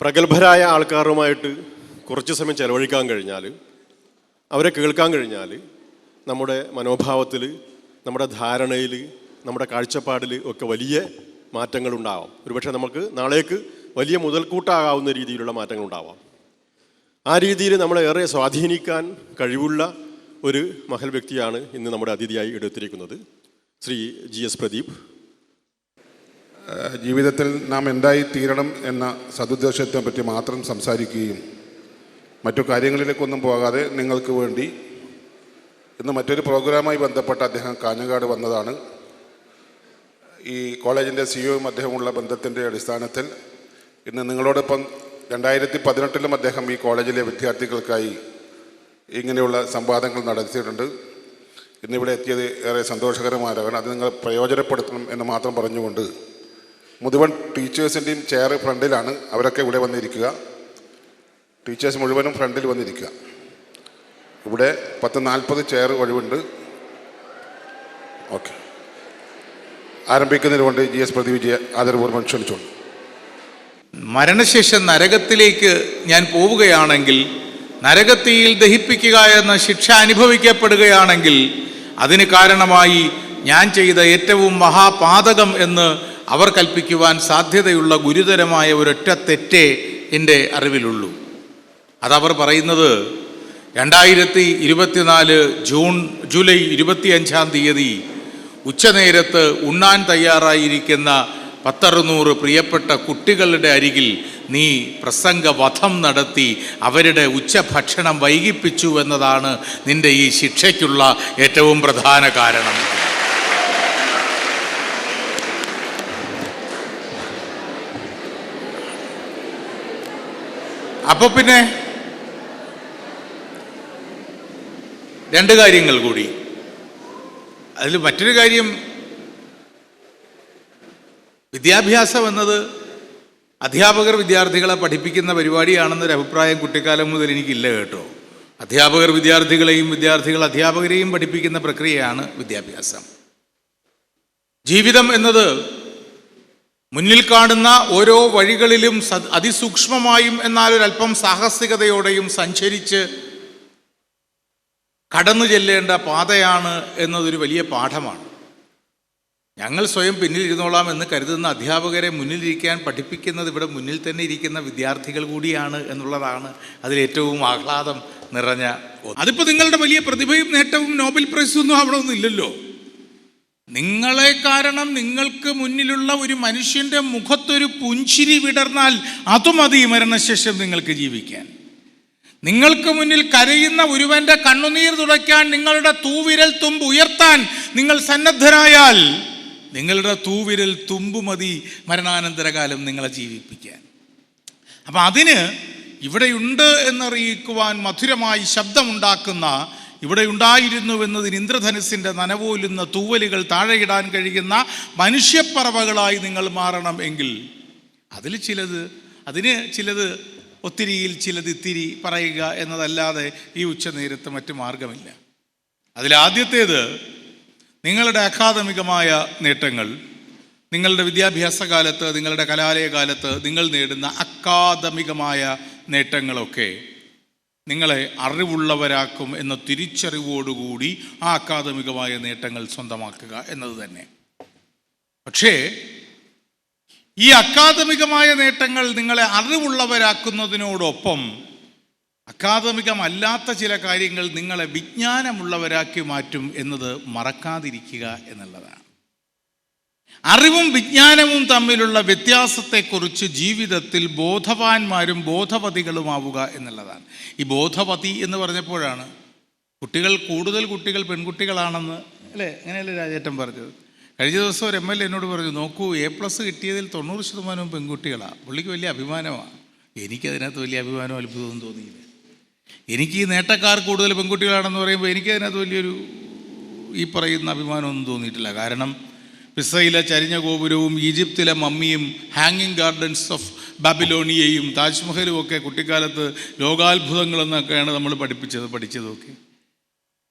പ്രഗത്ഭരായ ആൾക്കാരുമായിട്ട് കുറച്ച് സമയം ചെലവഴിക്കാൻ കഴിഞ്ഞാൽ അവരെ കേൾക്കാൻ കഴിഞ്ഞാൽ നമ്മുടെ മനോഭാവത്തിൽ നമ്മുടെ ധാരണയിൽ നമ്മുടെ കാഴ്ചപ്പാടിൽ ഒക്കെ വലിയ മാറ്റങ്ങളുണ്ടാവാം ഒരുപക്ഷെ നമുക്ക് നാളേക്ക് വലിയ മുതൽക്കൂട്ടാകാവുന്ന രീതിയിലുള്ള മാറ്റങ്ങളുണ്ടാവാം ആ രീതിയിൽ നമ്മളെ ഏറെ സ്വാധീനിക്കാൻ കഴിവുള്ള ഒരു മഹൽ വ്യക്തിയാണ് ഇന്ന് നമ്മുടെ അതിഥിയായി എടുത്തിരിക്കുന്നത്. Shri G S Pradeep. ജീവിതത്തിൽ നാം എന്തായി തീരണം എന്ന സതുദ്ദേശത്തെ പറ്റി മാത്രം സംസാരിക്കുകയും മറ്റു കാര്യങ്ങളിലേക്കൊന്നും പോകാതെ നിങ്ങൾക്ക് വേണ്ടി ഇന്ന് മറ്റൊരു പ്രോഗ്രാമായി ബന്ധപ്പെട്ട അദ്ദേഹം കാഞ്ഞങ്ങാട് വന്നതാണ്. ഈ കോളേജിന്റെ സിഇഒയും അദ്ദേഹമുള്ള ബന്ധത്തിന്റെ അടിസ്ഥാനത്തിൽ ഇന്ന് നിങ്ങളോടൊപ്പം രണ്ടായിരത്തി പതിനെട്ടിലും അദ്ദേഹം ഈ കോളേജിലെ വിദ്യാർത്ഥികൾക്കായി ഇങ്ങനെയുള്ള സംവാദങ്ങൾ നടത്തിയിട്ടുണ്ട്. ഇന്നിവിടെ എത്തിയത് ഏറെ സന്തോഷകരമായതാണ് അത് നിങ്ങൾ പ്രയോജനപ്പെടുത്തണം എന്ന് മാത്രം പറഞ്ഞുകൊണ്ട് മുഴുവൻ ടീച്ചേഴ്സിന്റെയും ചെയർ ഫ്രണ്ടിലാണ് അവരൊക്കെ ഇവിടെ വന്നിരിക്കുക. ടീച്ചേഴ്സ് മുഴുവനും ഫ്രണ്ടിൽ വന്നിരിക്കുക. ഇവിടെ പത്ത് നാൽപ്പത് ചെയർ ഒഴിവുണ്ട്. ഓക്കെ ആരംഭിക്കുന്നതിന് കൊണ്ട് ജി എസ് പ്രതിവിജയ ആദരപൂർവം ക്ഷണിച്ചോളൂ. മരണശേഷം നരകത്തിലേക്ക് ഞാൻ പോവുകയാണെങ്കിൽ നരകത്തിയിൽ ദഹിപ്പിക്കുക എന്ന ശിക്ഷ അനുഭവിക്കപ്പെടുകയാണെങ്കിൽ അതിന് കാരണമായി ഞാൻ ചെയ്ത ഏറ്റവും മഹാപാതകം എന്ന് അവർ കൽപ്പിക്കുവാൻ സാധ്യതയുള്ള ഗുരുതരമായ ഒരൊറ്റ തെറ്റേ എന്റെ അറിവിലുള്ളൂ. അതവർ പറയുന്നത് രണ്ടായിരത്തി ഇരുപത്തിനാല് ജൂൺ ജൂലൈ ഇരുപത്തിയഞ്ചാം തീയതി ഉച്ചനേരത്ത് ഉണ്ണാൻ തയ്യാറായിരിക്കുന്ന പത്തറുന്നൂറ് പ്രിയപ്പെട്ട കുട്ടികളുടെ അരികിൽ നീ പ്രസംഗവധം നടത്തി അവരുടെ ഉച്ചഭക്ഷണം വൈകിപ്പിച്ചു എന്നതാണ് നിന്റെ ഈ ശിക്ഷയ്ക്കുള്ള ഏറ്റവും പ്രധാന കാരണം. അപ്പൊ പിന്നെ രണ്ട് കാര്യങ്ങൾ കൂടി. അതിൽ മറ്റൊരു കാര്യം വിദ്യാഭ്യാസം എന്നത് അധ്യാപകർ വിദ്യാർത്ഥികളെ പഠിപ്പിക്കുന്ന പരിപാടിയാണെന്നൊരു അഭിപ്രായം കുട്ടിക്കാലം മുതൽ എനിക്കില്ല കേട്ടോ. അധ്യാപകർ വിദ്യാർത്ഥികളെയും വിദ്യാർത്ഥികൾ അധ്യാപകരെയും പഠിപ്പിക്കുന്ന പ്രക്രിയയാണ് വിദ്യാഭ്യാസം. ജീവിതം എന്നത് മുന്നിൽ കാണുന്ന ഓരോ വഴികളിലും അതിസൂക്ഷ്മമായും എന്നാൽ ഒരല്പം സാഹസികതയോടെയും സഞ്ചരിച്ച് കടന്നു ചെല്ലേണ്ട പാതയാണ് എന്നതൊരു വലിയ പാഠമാണ്. ഞങ്ങൾ സ്വയം പിന്നിലിരുന്നോളാം എന്ന് കരുതുന്ന അധ്യാപകരെ മുന്നിലിരിക്കാൻ പഠിപ്പിക്കുന്നത് ഇവിടെ മുന്നിൽ തന്നെ ഇരിക്കുന്ന വിദ്യാർത്ഥികൾ കൂടിയാണ് എന്നുള്ളതാണ് അതിലേറ്റവും ആഹ്ലാദം നിറഞ്ഞ അതിപ്പോൾ നിങ്ങളുടെ വലിയ പ്രതിഭയും നേട്ടവും നോബൽ പ്രൈസൊന്നും അവിടെ ഒന്നും ഇല്ലല്ലോ? നിങ്ങളെ കാരണം നിങ്ങൾക്ക് മുന്നിലുള്ള ഒരു മനുഷ്യന്റെ മുഖത്തൊരു പുഞ്ചിരി വിടർന്നാൽ അതുമതി മരണശേഷം നിങ്ങൾക്ക് ജീവിക്കാൻ. നിങ്ങൾക്ക് മുന്നിൽ കരയുന്ന ഒരുവന്റെ കണ്ണുനീർ തുടയ്ക്കാൻ നിങ്ങളുടെ തൂവിരൽ തുമ്പ് ഉയർത്താൻ നിങ്ങൾ സന്നദ്ധരായാൽ നിങ്ങളുടെ തൂവിരൽ തുമ്പ് മതി മരണാനന്തരകാലം നിങ്ങളെ ജീവിപ്പിക്കാൻ. അപ്പം അതിന് ഇവിടെയുണ്ട് എന്നറിയിക്കുവാൻ മധുരമായി ശബ്ദമുണ്ടാക്കുന്ന ഇവിടെ ഉണ്ടായിരുന്നുവെന്നതിന് ഇന്ദ്രധനുസിന്റെ നനവോലുന്ന തൂവലുകൾ താഴെയിടാൻ കഴിയുന്ന മനുഷ്യപ്പറവകളായി നിങ്ങൾ മാറണം എങ്കിൽ അതിൽ ചിലത് അതിന് ചിലത് ഒത്തിരിയിൽ ചിലത് ഇത്തിരി പറയുക എന്നതല്ലാതെ ഈ ഉച്ചനേരത്ത് മറ്റു മാർഗമില്ല അതിലാദ്യത്തേത് നിങ്ങളുടെ അക്കാദമികമായ നേട്ടങ്ങൾ നിങ്ങളുടെ വിദ്യാഭ്യാസ കാലത്ത് നിങ്ങളുടെ കലാലയ കാലത്ത് നിങ്ങൾ നേടുന്ന അക്കാദമികമായ നേട്ടങ്ങളൊക്കെ നിങ്ങളെ അറിവുള്ളവരാക്കും എന്ന തിരിച്ചറിവോടുകൂടി ആ അക്കാദമികമായ നേട്ടങ്ങൾ സ്വന്തമാക്കുക എന്നത് തന്നെ. പക്ഷേ ഈ അക്കാദമികമായ നേട്ടങ്ങൾ നിങ്ങളെ അറിവുള്ളവരാക്കുന്നതിനോടൊപ്പം അക്കാദമികമല്ലാത്ത ചില കാര്യങ്ങൾ നിങ്ങളെ വിജ്ഞാനമുള്ളവരാക്കി മാറ്റും എന്നത് മറക്കാതിരിക്കുക എന്നുള്ളതാണ്. അറിവും വിജ്ഞാനവും തമ്മിലുള്ള വ്യത്യാസത്തെക്കുറിച്ച് ജീവിതത്തിൽ ബോധവാന്മാരും ബോധവതികളുമാവുക എന്നുള്ളതാണ്. ഈ ബോധവതി എന്ന് പറഞ്ഞപ്പോഴാണ് കുട്ടികൾ കൂടുതൽ കുട്ടികൾ പെൺകുട്ടികളാണെന്ന് അല്ലേ? അങ്ങനെയല്ലേ രാജേട്ടൻ പറഞ്ഞത്? കഴിഞ്ഞ ദിവസം ഒരു എം എൽ എന്നോട് പറഞ്ഞു നോക്കൂ എ പ്ലസ് കിട്ടിയതിൽ തൊണ്ണൂറ് ശതമാനവും പെൺകുട്ടികളാണ് പുള്ളിക്ക് വലിയ അഭിമാനമാണ് എനിക്കതിനകത്ത് വലിയ അഭിമാനവും അത്ഭുതവും തോന്നിയില്ല. എനിക്ക് ഈ നേട്ടക്കാർ കൂടുതൽ പെൺകുട്ടികളാണെന്ന് പറയുമ്പോൾ എനിക്കതിനകത്ത് വലിയൊരു ഈ പറയുന്ന അഭിമാനമൊന്നും തോന്നിയിട്ടില്ല. കാരണം പിസയിലെ ചരിഞ്ഞ ഗോപുരവും ഈജിപ്തിലെ മമ്മിയും ഹാങ്ങിങ് ഗാർഡൻസ് ഓഫ് ബാബിലോണിയയും താജ്മഹലും ഒക്കെ കുട്ടിക്കാലത്ത് ലോകാത്ഭുതങ്ങളെന്നൊക്കെയാണ് നമ്മൾ പഠിപ്പിച്ചത് പഠിച്ചതൊക്കെ.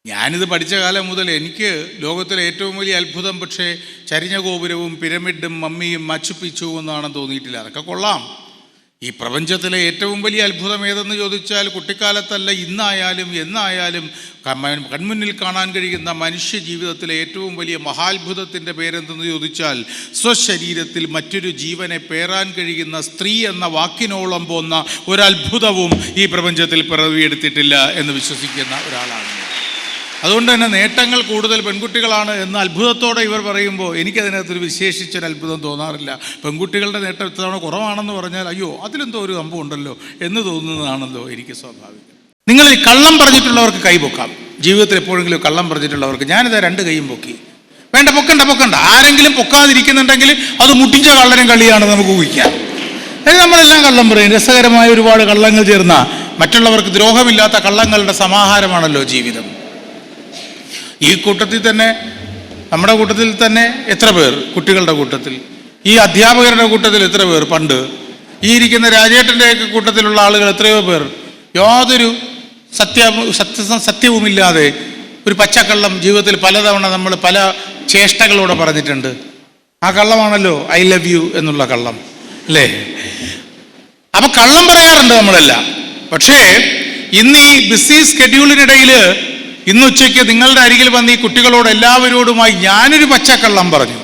ഞാനിത് പഠിച്ച കാലം മുതൽ എനിക്ക് ലോകത്തിലെ ഏറ്റവും വലിയ അത്ഭുതം പക്ഷേ ചരിഞ്ഞ ഗോപുരവും പിരമിഡും മമ്മിയും മച്ചുപ്പിച്ചു എന്നാണെന്ന് തോന്നിയിട്ടില്ല. അതൊക്കെ കൊള്ളാം. ഈ പ്രപഞ്ചത്തിലെ ഏറ്റവും വലിയ അത്ഭുതം ഏതെന്ന് ചോദിച്ചാൽ കുട്ടിക്കാലത്തല്ല ഇന്നായാലും എന്നായാലും കൺമുന്നിൽ കാണാൻ കഴിയുന്ന മനുഷ്യ ജീവിതത്തിലെ ഏറ്റവും വലിയ മഹാത്ഭുതത്തിന്റെ പേരെന്തെന്ന് ചോദിച്ചാൽ സ്വശരീരത്തിൽ മറ്റൊരു ജീവനെ പേരാൻ കഴിയുന്ന സ്ത്രീ എന്ന വാക്കിനോളം പോന്ന ഒരത്ഭുതവും ഈ പ്രപഞ്ചത്തിൽ പിറവിയെടുത്തിട്ടില്ല എന്ന് വിശ്വസിക്കുന്ന ഒരാളാണ്. അതുകൊണ്ട് തന്നെ നേട്ടങ്ങൾ കൂടുതൽ പെൺകുട്ടികളാണ് എന്ന് അത്ഭുതത്തോടെ ഇവർ പറയുമ്പോൾ എനിക്കതിനകത്തൊരു വിശേഷിച്ചൊരു അത്ഭുതം തോന്നാറില്ല. പെൺകുട്ടികളുടെ നേട്ടം ഇത്തവണ കുറവാണെന്ന് പറഞ്ഞാൽ അയ്യോ അതിലെന്തോ ഒരു സംഭവം ഉണ്ടല്ലോ എന്ന് തോന്നുന്നതാണല്ലോ എനിക്ക് സ്വാഭാവികം. നിങ്ങൾ ഈ കള്ളം പറഞ്ഞിട്ടുള്ളവർക്ക് കൈ പൊക്കാം. ജീവിതത്തിൽ എപ്പോഴെങ്കിലും കള്ളം പറഞ്ഞിട്ടുള്ളവർക്ക് ഞാനിതാ രണ്ട് കൈയും പൊക്കി. വേണ്ട പൊക്കണ്ട പൊക്കണ്ട. ആരെങ്കിലും പൊക്കാതിരിക്കുന്നുണ്ടെങ്കിൽ അത് മുട്ടിച്ച കള്ളനും കളിയാണ് നമുക്ക് ഊഹിക്കാം. അതിന് നമ്മളെല്ലാം കള്ളം പറയും. രസകരമായ ഒരുപാട് കള്ളങ്ങൾ ചേർന്ന മറ്റുള്ളവർക്ക് ദ്രോഹമില്ലാത്ത കള്ളങ്ങളുടെ സമാഹാരമാണല്ലോ ജീവിതം. ഈ കൂട്ടത്തിൽ തന്നെ നമ്മുടെ കൂട്ടത്തിൽ തന്നെ എത്ര പേർ? കുട്ടികളുടെ കൂട്ടത്തിൽ. ഈ അധ്യാപകരുടെ കൂട്ടത്തിൽ എത്ര പേർ? പണ്ട്. ഈ ഇരിക്കുന്ന രാജേട്ടന്റെയൊക്കെ കൂട്ടത്തിലുള്ള ആളുകൾ എത്രയോ പേർ? യാതൊരു സത്യ സത്യ സത്യവുമില്ലാതെ ഒരു പച്ചക്കള്ളം ജീവിതത്തിൽ പലതവണ നമ്മൾ പല ചേഷ്ടകളോടെ പറഞ്ഞിട്ടുണ്ട്. ആ കള്ളമാണല്ലോ ഐ ലവ് യു എന്നുള്ള കള്ളം. അല്ലേ? അപ്പൊ കള്ളം പറയാറുണ്ട് നമ്മളെല്ലാം. പക്ഷേ ഇന്ന് ഈ ബിസി സ്കെഡ്യൂളിനിടയിൽ ഇന്ന് ഉച്ചയ്ക്ക് നിങ്ങളുടെ അരികിൽ വന്ന് ഈ കുട്ടികളോട് എല്ലാവരോടുമായി ഞാനൊരു കള്ളം പറഞ്ഞു.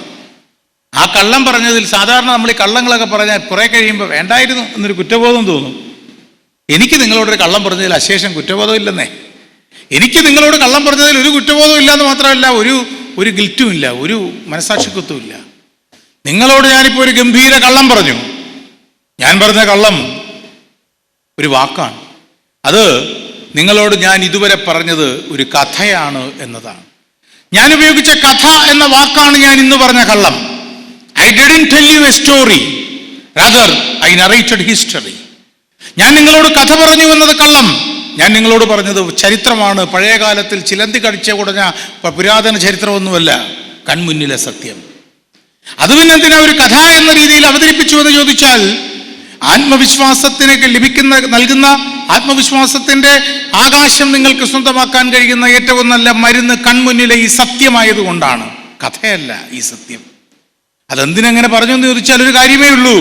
ആ കള്ളം പറഞ്ഞതിൽ സാധാരണ നമ്മൾ ഈ കള്ളങ്ങളൊക്കെ പറഞ്ഞാൽ കുറെ കഴിയുമ്പോൾ വേണ്ടായിരുന്നു എന്നൊരു കുറ്റബോധം തോന്നും. എനിക്ക് നിങ്ങളോടൊരു കള്ളം പറഞ്ഞതിൽ അശേഷം കുറ്റബോധം ഇല്ലെന്നേ. എനിക്ക് നിങ്ങളോട് കള്ളം പറഞ്ഞതിൽ ഒരു കുറ്റബോധം ഇല്ലാന്ന് മാത്രമല്ല ഒരു ഒരു ഗിൽറ്റും ഇല്ല ഒരു ഇല്ല. നിങ്ങളോട് ഞാനിപ്പോൾ ഒരു ഗംഭീര കള്ളം പറഞ്ഞു. ഞാൻ പറഞ്ഞ കള്ളം ഒരു വാക്കാണ്. അത് നിങ്ങളോട് ഞാൻ ഇതുവരെ പറഞ്ഞത് ഒരു കഥയാണ് എന്നതാണ്. ഞാൻ ഉപയോഗിച്ച കഥ എന്ന വാക്കാണ് ഞാൻ ഇന്ന് പറഞ്ഞ കള്ളം. I didn't tell you a story rather I narrated history ഞാൻ നിങ്ങളോട് കഥ പറഞ്ഞു എന്നത് കള്ളം. ഞാൻ നിങ്ങളോട് പറഞ്ഞത് ചരിത്രമാണ്. പഴയകാലത്തിൽ ചിലന്തി കടിച്ച കുടഞ്ഞ പുരാതന ചരിത്രമൊന്നുമല്ല കൺമുന്നിലെ സത്യം. അത് പിന്നെ ഒരു കഥ എന്ന രീതിയിൽ അവതരിപ്പിച്ചു എന്ന് ചോദിച്ചാൽ ആത്മവിശ്വാസത്തിനൊക്കെ ലഭിക്കുന്ന നൽകുന്ന ആത്മവിശ്വാസത്തിന്റെ ആകാശം നിങ്ങൾക്ക് സ്വന്തമാക്കാൻ കഴിയുന്ന ഏറ്റവും നല്ല മരുന്ന് കൺമുന്നിലെ ഈ സത്യമായതുകൊണ്ടാണ്. കഥയല്ല ഈ സത്യം. അതെന്തിനങ്ങനെ പറഞ്ഞു എന്ന് ചോദിച്ചാൽ ഒരു കാര്യമേ ഉള്ളൂ.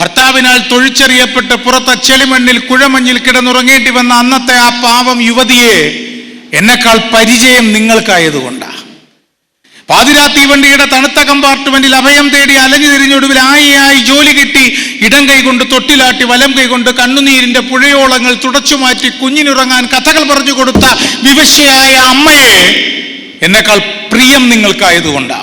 ഭർത്താവിനാൽ തൊഴിച്ചെറിയപ്പെട്ട് പുറത്തെ ചെളിമണ്ണിൽ കുഴമഞ്ഞിൽ കിടന്നുറങ്ങേണ്ടി വന്ന അന്നത്തെ ആ പാവം യുവതിയെ എന്നെക്കാൾ പരിചയം നിങ്ങൾക്കായതുകൊണ്ടാ പാതിരാ തീവണ്ടിയുടെ തണുത്ത കമ്പാർട്ട്മെന്റിൽ അഭയം തേടി അലഞ്ഞു തിരിഞ്ഞൊടുവിൽ ആയിയായി ജോലി കിട്ടി. ഇടം കൈകൊണ്ട് തൊട്ടിലാട്ടി വലം കൈകൊണ്ട് കണ്ണുനീരിന്റെ പുഴയോളങ്ങൾ തുടച്ചു മാറ്റി കുഞ്ഞിനുറങ്ങാൻ കഥകൾ പറഞ്ഞു കൊടുത്ത വിവശയായ അമ്മയെ. എന്നെക്കാൾ പ്രിയം നിങ്ങൾക്കായതുകൊണ്ടാ.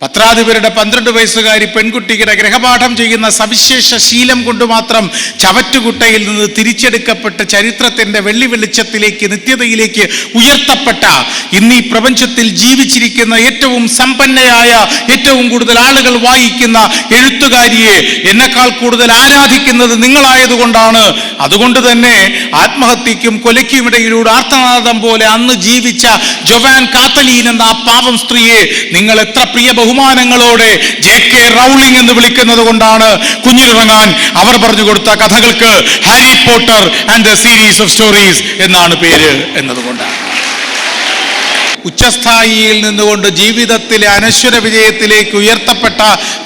പത്രാധിപരുടെ പന്ത്രണ്ട് വയസ്സുകാരി പെൺകുട്ടിയുടെ ഗ്രഹപാഠം ചെയ്യുന്ന സവിശേഷ ശീലം കൊണ്ട് മാത്രം ചവറ്റുകുട്ടയിൽ നിന്ന് തിരിച്ചെടുക്കപ്പെട്ട ചരിത്രത്തിന്റെ വെള്ളി വെളിച്ചത്തിലേക്ക് നിത്യതയിലേക്ക് ഉയർത്തപ്പെട്ട ഇന്ന് ഈ പ്രപഞ്ചത്തിൽ ജീവിച്ചിരിക്കുന്ന ഏറ്റവും സമ്പന്നയായ ഏറ്റവും കൂടുതൽ ആളുകൾ വായിക്കുന്ന എഴുത്തുകാരിയെ എന്നെക്കാൾ കൂടുതൽ ആരാധിക്കുന്നത് നിങ്ങളായതുകൊണ്ടാണ്. അതുകൊണ്ട് തന്നെ ആത്മഹത്യക്കും കൊലയ്ക്കും ഇടയിലൂടെ ആർത്തനാദം പോലെ അന്ന് ജീവിച്ച ജൊവാൻ കാത്തലീൻ എന്ന ആ പാവം സ്ത്രീയെ നിങ്ങൾ എത്ര പ്രിയ ബഹുമാനങ്ങളോടെ ജെ കെ റൗളിംഗ് എന്ന് വിളിക്കുന്നത് കൊണ്ടാണ് കുഞ്ഞിറങ്ങാൻ അവർ പറഞ്ഞു കൊടുത്ത കഥകൾക്ക് Harry Potter and the series of stories എന്നാണ് പേര് എന്നതുകൊണ്ടാണ് ഉച്ചസ്ഥായിയിൽ നിന്നുകൊണ്ട് ജീവിതത്തിലെ അനശ്വര വിജയത്തിലേക്ക് ഉയർത്തപ്പെട്ട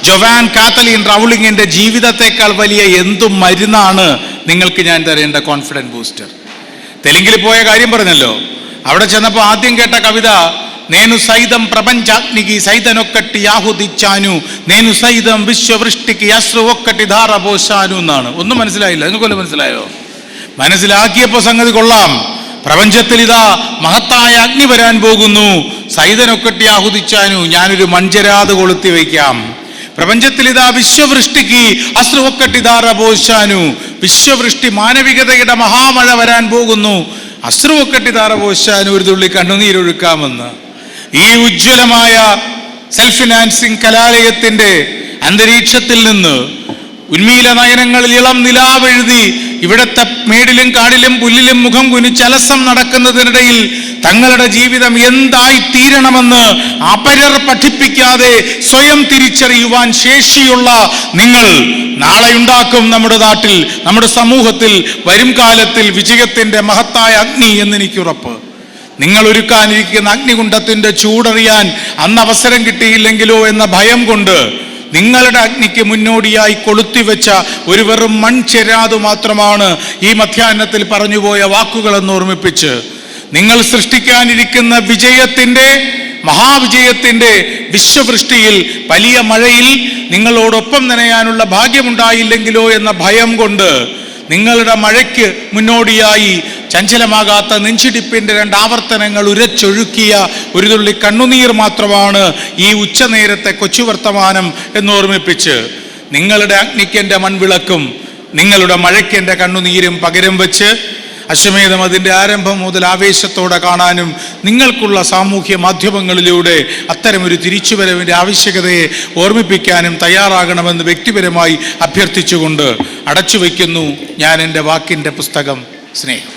ജൊവാൻ കാത്തലീൻ റൗളിങ്ങിന്റെ ജീവിതത്തെക്കാൾ വലിയ എന്തും മരുന്നാണ് നിങ്ങൾക്ക് ഞാൻ തരേണ്ട കോൺഫിഡന്റ് ബൂസ്റ്റർ തെലുങ്കിൽ പോയ കാര്യം പറഞ്ഞല്ലോ. അവിടെ ചെന്നപ്പോൾ ആദ്യം കേട്ട കവിത నేను సైతం ప్రపంచాగ్నికి సైతనొక్కటి ఆహుతిచ్చాను నేను సైతం విశ్వవృష్టికి అశ్రు ఒక్కటి ధారపోశాను എന്നാണ്. ഒന്നും മനസ്സിലായില്ല. നിങ്ങൾക്കൊല്ല മനസ്സിലായോ? മനസ്സിലാക്കിയപ്പോൾ സംഗതി കൊള്ളാം. പ്രപഞ്ചത്തിൽ ഇതാ മഹത്തായ അഗ്നി വരാൻ പോകുന്നു. സൈതനൊക്കെട്ടി ആഹുദിച്ചാനു ഞാനൊരു മഞ്ചരാത് കൊളുത്തി വയ്ക്കാം. പ്രപഞ്ചത്തിൽ ഇതാ വിശ്വവൃഷ്ടിക്ക് അശ്രുവൊക്കട്ടിതാറ പോശാനു വിശ്വവൃഷ്ടി മാനവികതയുടെ മഹാമഴ വരാൻ പോകുന്നു. അശ്രുവൊക്കട്ടിതാറ പോശാനു ഒരു തുള്ളി കണ്ണുനീരൊഴുക്കാമെന്ന്. ഈ ഉജ്ജ്വലമായ സെൽഫ് ഫിനാൻസിങ് കലാലയത്തിന്റെ അന്തരീക്ഷത്തിൽ നിന്ന് ഉന്മീല നയനങ്ങളിൽ ഇളം നിലാവെഴുതി ഇവിടത്തെ മേടിലും കാടിലും പുല്ലിലും മുഖം കുനിച്ച് അലസം നടക്കുന്നതിനിടയിൽ തങ്ങളുടെ ജീവിതം എന്തായി തീരണമെന്ന് അപരർ പഠിപ്പിക്കാതെ സ്വയം തിരിച്ചറിയുവാൻ ശേഷിയുള്ള നിങ്ങൾ നാളെ ഉണ്ടാക്കും നമ്മുടെ നാട്ടിൽ നമ്മുടെ സമൂഹത്തിൽ വരും കാലത്തിൽ വിജയത്തിന്റെ മഹത്തായ അഗ്നി എന്നെനിക്ക് ഉറപ്പ് നിങ്ങൾ ഒരുക്കാനിരിക്കുന്ന അഗ്നികുണ്ടത്തിന്റെ ചൂടറിയാൻ അന്ന് അവസരം കിട്ടിയില്ലെങ്കിലോ എന്ന ഭയം കൊണ്ട് നിങ്ങളുടെ അഗ്നിക്ക് മുന്നോടിയായി കൊളുത്തിവെച്ച ഒരു വെറും മൺചെരാതു മാത്രമാണ് ഈ മധ്യാഹ്നത്തിൽ പറഞ്ഞുപോയ വാക്കുകളെന്ന് ഓർമ്മിപ്പിച്ച് നിങ്ങൾ സൃഷ്ടിക്കാനിരിക്കുന്ന വിജയത്തിന്റെ മഹാവിജയത്തിന്റെ വിശ്വവൃഷ്ടിയിൽ വലിയ മഴയിൽ നിങ്ങളോടൊപ്പം നനയാനുള്ള ഭാഗ്യമുണ്ടായില്ലെങ്കിലോ എന്ന ഭയം കൊണ്ട് നിങ്ങളുടെ മഴയ്ക്ക് മുന്നോടിയായി ചഞ്ചലമാകാത്ത നെഞ്ചിടിപ്പിന്റെ രണ്ടാവർത്തനങ്ങൾ ഉരച്ചൊഴുക്കിയ ഒരു തുള്ളി കണ്ണുനീർ മാത്രമാണ് ഈ ഉച്ചനേരത്തെ കൊച്ചുവർത്തമാനം എന്നോർമ്മിപ്പിച്ച് നിങ്ങളുടെ അഗ്നിക്കെന്റെ മൺവിളക്കും നിങ്ങളുടെ മഴയ്ക്കെന്റെ കണ്ണുനീരും പകരം വെച്ച് അശ്വമേധം അതിന്റെ ആരംഭം മുതൽ ആവേശത്തോടെ കാണാനും നിങ്ങൾക്കുള്ള സാമൂഹ്യ മാധ്യമങ്ങളിലൂടെ അത്തരമൊരു തിരിച്ചുവരവിന്റെ ആവശ്യകതയെ ഓർമ്മിപ്പിക്കാനും തയ്യാറാകണമെന്ന് വ്യക്തിപരമായി അഭ്യർത്ഥിച്ചുകൊണ്ട് അടച്ചു വയ്ക്കുന്നു ഞാൻ എന്റെ വാക്കിന്റെ പുസ്തകം. സ്നേഹം.